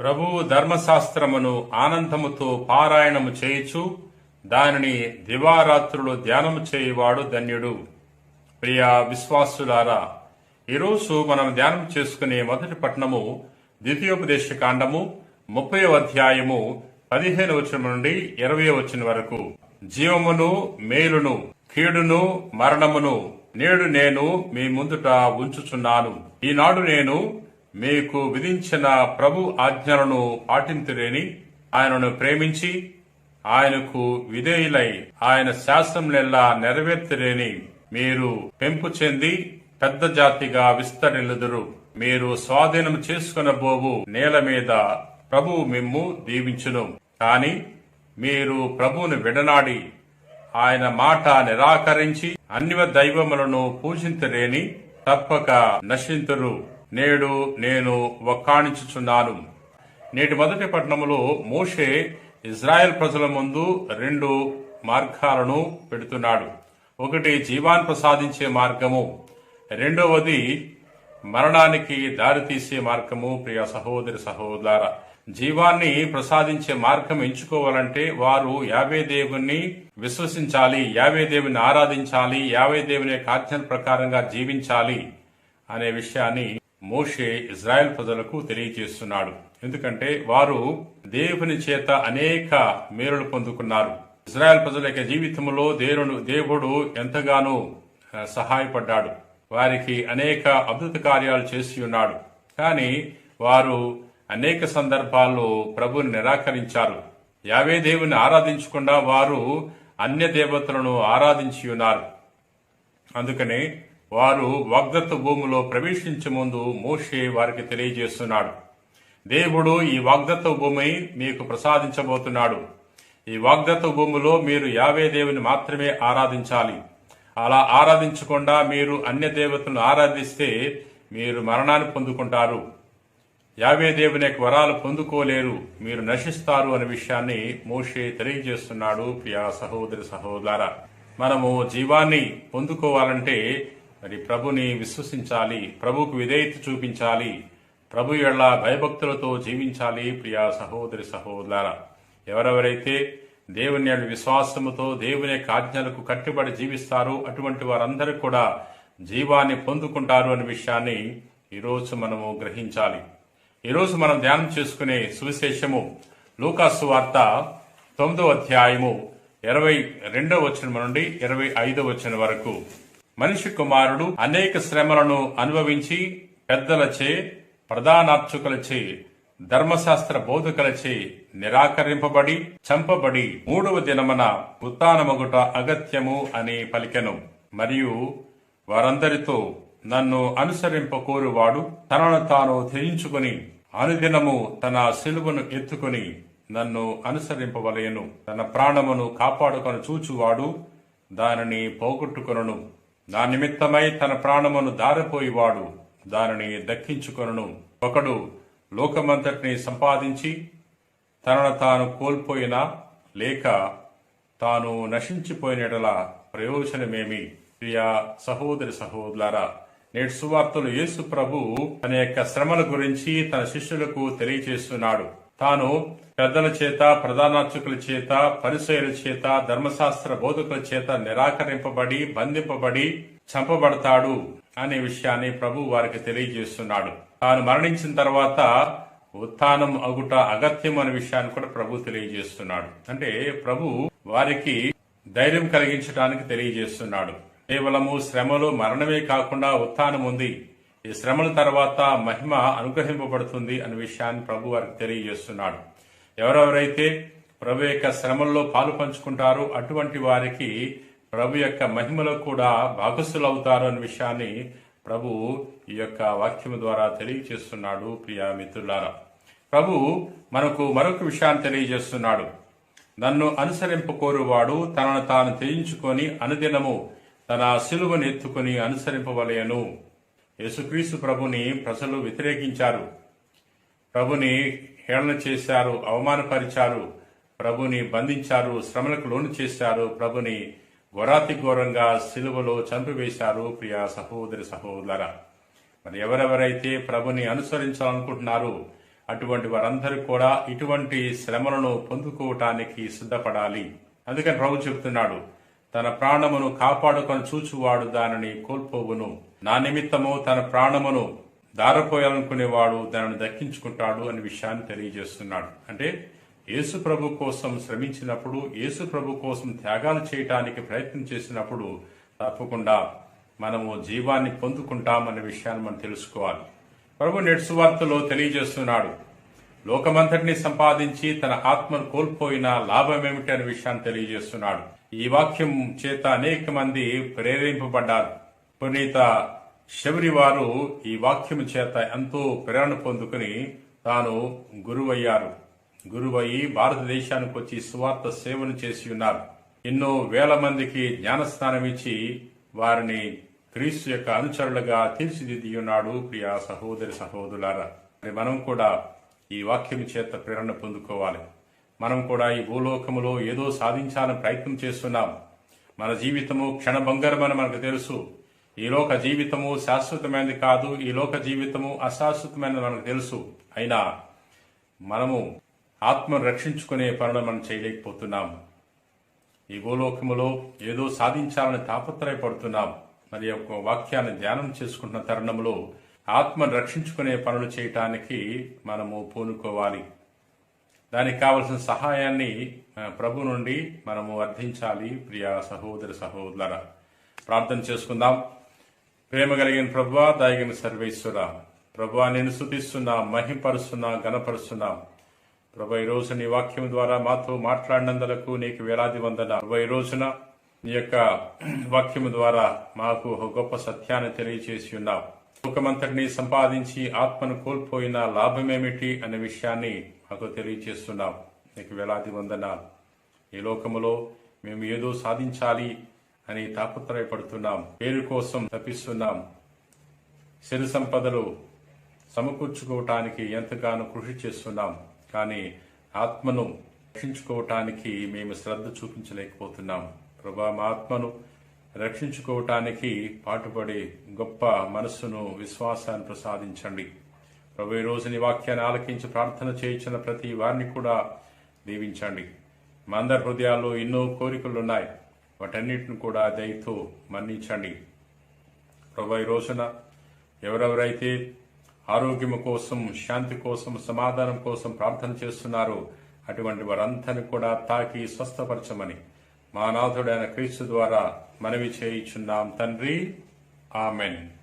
ప్రభు ధర్మశాస్త్రమును ఆనందముతో పారాయణము చేయుచు దానిని దివారాత్రులు ధ్యానము చేయువాడు ధన్యుడు. ప్రియ విశ్వాసులారా ఈరోజు మనం ధ్యానం చేసుకునే మొదటి పట్టణము ద్వితీయోపదేశ కాండము ముప్పై అధ్యాయము పదిహేను వచనం నుండి ఇరవై వచనం వరకు. జీవమును మేలును కీడును మరణమును నేడు నేను మీ ముందుట ఉంచుచున్నాను. ఈనాడు నేను మీకు విధించిన ప్రభు ఆజ్ఞలను పాటింతురేని ఆయనను ప్రేమించి ఆయనకు విధేయులై ఆయన శాసనలెల్లా నెరవేర్తురేని మీరు పెంపు చెంది పెద్ద జాతిగా విస్తరిల్లుదురు మీరు స్వాధీనం చేసుకున్న బోవు నేల మీద ప్రభువు మిమ్ము దీవించును. కాని మీరు ప్రభువును విడనాడి ఆయన మాట నిరాకరించి అన్య దైవములను పూజింతురేని తప్పక నశింతురు. నేడు నేను వక్కాణించుచున్నాను. నేటి మొదటి పట్టణంలో మోషే ఇజ్రాయెల్ ప్రజల ముందు రెండు మార్గాలను పెడుతున్నాడు. ఒకటి జీవాన్ని ప్రసాదించే మార్గము. రెండవది మరణానికి దారితీసే మార్గము. ప్రియ సహోదరి సహోదర జీవాన్ని ప్రసాదించే మార్గం ఎంచుకోవాలంటే వారు యావే దేవుణ్ణి విశ్వసించాలి యావే దేవుని ఆరాధించాలి యావే దేవుని యొక్క ఆజ్ఞల ప్రకారంగా జీవించాలి అనే విషయాన్ని మోషే ఇజ్రాయెల్ ప్రజలకు తెలియజేస్తున్నాడు. ఎందుకంటే వారు దేవుని చేత అనేక మేలులు పొందుకున్నారు. ఇజ్రాయెల్ ప్రజల యొక్క జీవితంలో దేవుడు దేవుడు ఎంతగానో సహాయపడ్డాడు. వారికి అనేక అద్భుత కార్యాలు చేసి ఉన్నాడు. కానీ వారు అనేక సందర్భాల్లో ప్రభుని నిరాకరించారు. యావే దేవుని ఆరాధించకుండా వారు అన్య దేవతలను ఆరాధించి ఉన్నారు. అందుకనే వారు వాగ్దత్త భూమిలో ప్రవేశించే ముందు మోషే వారికి తెలియజేస్తున్నాడు. దేవుడు ఈ వాగ్దత్త భూమి మీకు ప్రసాదించబోతున్నాడు. ఈ వాగ్దత్త భూమిలో మీరు యావే దేవుని మాత్రమే ఆరాధించాలి. అలా ఆరాధించకుండా మీరు అన్య దేవతలను ఆరాధిస్తే మీరు మరణాన్ని పొందుకుంటారు. యావే దేవుని యొక్క వరాలు పొందుకోలేరు మీరు నశిస్తారు అనే విషయాన్ని మోషే తెలియజేస్తున్నాడు. ప్రియా సహోదరి సహోదర మనము జీవాన్ని పొందుకోవాలంటే మరి ప్రభుని విశ్వసించాలి ప్రభుకు విధేయత చూపించాలి ప్రభు ఎళ్ళ భయభక్తులతో జీవించాలి ప్రియా సహోదరి సహోదర ఎవరెవరైతే దేవుని విశ్వాసముతో దేవుని యొక్క ఆజ్ఞలకు కట్టుబడి జీవిస్తారో అటువంటి వారందరూ కూడా జీవాన్ని పొందుకుంటారు అనే విషయాన్ని ఈరోజు మనము గ్రహించాలి. ఈరోజు మనం ధ్యానం చేసుకునే సువిశేషము లూకాసు వార్త తొమ్మిదో అధ్యాయము ఇరవై రెండవ వచనం నుండి ఇరవై ఐదవ వచనం వరకు. మనిషి కుమారుడు అనేక శ్రమలను అనుభవించి పెద్దలచే ప్రధానార్చకులచే ధర్మశాస్త్ర బోధకులచే నిరాకరింపబడి చంపబడి మూడవ దినమన ఉత్నమగుట అగత్యము అని పలికెను. మరియు వారందరితో నన్ను అనుసరింప కోరువాడు తనను తాను త్యజించుకుని అనుదినము తన సిలువను ఎత్తుకుని నన్ను అనుసరింపవలయను తన ప్రాణమును కాపాడుకొని చూచువాడు దానిని పోగొట్టుకొనును. నా నిమిత్తమై తన ప్రాణమును దారిపోయివాడు. దానిని దక్కించుకొనను. ఒకడు లోకమంతటిని సంపాదించి తనను తాను కోల్పోయినా లేక తాను నశించిపోయినట్ల ప్రయోజనమేమి? ప్రియా సహోదరి సహోదరులారా నేటి సువార్తలు యేసు ప్రభు తన యొక్క శ్రమల గురించి తన శిష్యులకు తెలియజేస్తున్నాడు. తాను పెద్దల చేత ప్రధానార్చకుల చేత పరిచయుల చేత ధర్మశాస్త్ర బోధకుల చేత నిరాకరింపబడి బంధింపబడి చంపబడతాడు అనే విషయాన్ని ప్రభు వారికి తెలియజేస్తున్నాడు. తాను మరణించిన తర్వాత ఉత్థానం అగుట అగత్యం అనే విషయాన్ని కూడా ప్రభు తెలియజేస్తున్నాడు. అంటే ప్రభు వారికి ధైర్యం కలిగించడానికి తెలియజేస్తున్నాడు. కేవలము శ్రమలు మరణమే కాకుండా ఉత్థానం ఉంది ఈ శ్రమల తర్వాత మహిమ అనుగ్రహింపబడుతుంది అనే విషయాన్ని ప్రభు వారికి తెలియజేస్తున్నాడు. ఎవరెవరైతే ప్రభు యొక్క శ్రమల్లో పాలు పంచుకుంటారో అటువంటి వారికి ప్రభు యొక్క మహిమలో కూడా భాగస్సులు అవుతారు అనే విషయాన్ని ప్రభు ఈ యొక్క వాక్యం ద్వారా తెలియజేస్తున్నాడు ప్రియా మిత్రులారా. ప్రభు మనకు మరొక విషయాన్ని తెలియజేస్తున్నాడు. నన్ను అనుసరింప కోరువాడు తనను తాను తెయించుకొని అనుదినము తన సిలువను ఎత్తుకొని అనుసరింపవలయను యేసుక్రీస్తు ప్రభుని ప్రజలు వ్యతిరేకించారు. ప్రభుని హేళన చేశారు అవమానపరిచారు ప్రభుని బంధించారు శ్రమలకు లోను చేశారు ప్రభుని ఘోరాతి ఘోరంగా సిలువలో చంపివేశారు ప్రియ సహోదరి సహోదర. మరి ఎవరెవరైతే ప్రభుని అనుసరించాలనుకుంటున్నారో అటువంటి వారందరూ కూడా ఇటువంటి శ్రమలను పొందుకోవటానికి సిద్ధపడాలి. అందుకని ప్రభు చెప్తున్నాడు తన ప్రాణమును కాపాడుకొని చూచువాడు దానిని కోల్పోవును. నా నిమిత్తము తన ప్రాణమును దారపోయాలనుకునేవాడు దానిని దక్కించుకుంటాడు అనే విషయాన్ని తెలియజేస్తున్నాడు. అంటే యేసు ప్రభు కోసం శ్రమించినప్పుడు యేసు ప్రభు కోసం త్యాగాలు చేయటానికి ప్రయత్నం చేసినప్పుడు తప్పకుండా మనము జీవాన్ని పొందుకుంటామనే విషయాన్ని మనం తెలుసుకోవాలి. ప్రభు నెట్సు వార్తలో తెలియజేస్తున్నాడు లోకమంతటిని సంపాదించి తన ఆత్మను కోల్పోయిన లాభం ఏమిటి అనే విషయాన్ని తెలియజేస్తున్నాడు. ఈ వాక్యం చేత అనేక మంది ప్రేరేపింపబడ్డారు. పునీత శబరి వారు ఈ వాక్యము చేత ఎంతో ప్రేరణ పొందుకుని తాను గురువయ్యారు. గురువయ్యి భారతదేశానికి వచ్చి సువార్త సేవను చేసి ఉన్నారు. ఎన్నో వేల మందికి జ్ఞానస్నానం ఇచ్చి వారిని క్రీస్తు యొక్క అనుచరులుగా తీర్చిదిద్ది ఉన్నాడు ప్రియా సహోదరి సహోదరులారా మరి మనం కూడా ఈ వాక్యం చేత ప్రేరణ పొందుకోవాలి. మనం కూడా ఈ భూలోకములో ఏదో సాధించాలని ప్రయత్నం చేస్తున్నాం. మన జీవితము క్షణభంగరమని మనకు తెలుసు. ఈ లోక జీవితము శాశ్వతమైనది కాదు ఈ లోక జీవితము అశాశ్వతమైనది మనకు తెలుసు. అయినా మనము ఆత్మను రక్షించుకునే పనులు మనం చేయలేకపోతున్నాం. ఈ భూలోకములో ఏదో సాధించాలని తాపత్రయపడుతున్నాం. మరి యొక్క వాక్యాన్ని ధ్యానం చేసుకుంటున్న తరుణంలో ఆత్మను రక్షించుకునే పనులు చేయటానికి మనము పూనుకోవాలి. దానికి కావలసిన సహాయాన్ని ప్రభు నుండి మనము అర్థించాలి. ప్రియ సహోదర సహోదర ప్రార్థన చేసుకుందాం. ప్రేమ కలిగిన ప్రభా దాగిన సర్వేశ్వర. ప్రభు నేను శుతిస్తున్నా మహింపరుస్తున్నా గణపరుస్తున్నా ప్రభు ఈ రోజు నీ వాక్యం ద్వారా మాతో మాట్లాడినందులకు నీకు వేలాది వందన ప్రభు ఈ రోజున నీ యొక్క వాక్యం ద్వారా మాకు ఒక గొప్ప సత్యాన్ని తెలియచేసి ఉన్నావు. లోకమంతటిని సంపాదించి ఆత్మను కోల్పోయిన లాభమేమిటి అనే విషయాన్ని మాకు తెలియచేస్తున్నావు. నీకు వేలాది వందనాలు. ఈ లోకములో మేము ఏదో సాధించాలి అని తాపత్రయపడుతున్నాం. పేరు కోసం తప్పిస్తున్నాం శని సంపదలు సమకూర్చుకోవటానికి ఎంతగానో కృషి చేస్తున్నాం. కానీ ఆత్మను రక్షించుకోవటానికి మేము శ్రద్ధ చూపించలేకపోతున్నాం. ప్రభా మా ఆత్మను రక్షించుకోవటానికి పాటుపడే గొప్ప మనస్సును విశ్వాసాన్ని ప్రసాదించండి. ప్రభు ఈ రోజు నీ వాక్యాన్ని ఆలకించి ప్రార్థన చేయించిన ప్రతి వారిని కూడా దీవించండి. మా అందరి హృదయాల్లో ఎన్నో కోరికలు ఉన్నాయి వాటన్నిటిని కూడా దయతో మన్నించండి. ప్రభా ఈ రోజున ఎవరెవరైతే ఆరోగ్యం కోసం శాంతి కోసం సమాధానం కోసం ప్రార్థన చేస్తున్నారో అటువంటి వారందరిని కూడా తాకి స్వస్థపరచమని మా నాథుడైన క్రీస్తు ద్వారా మనవి చేయించున్నాం తండ్రి. ఆమెన్.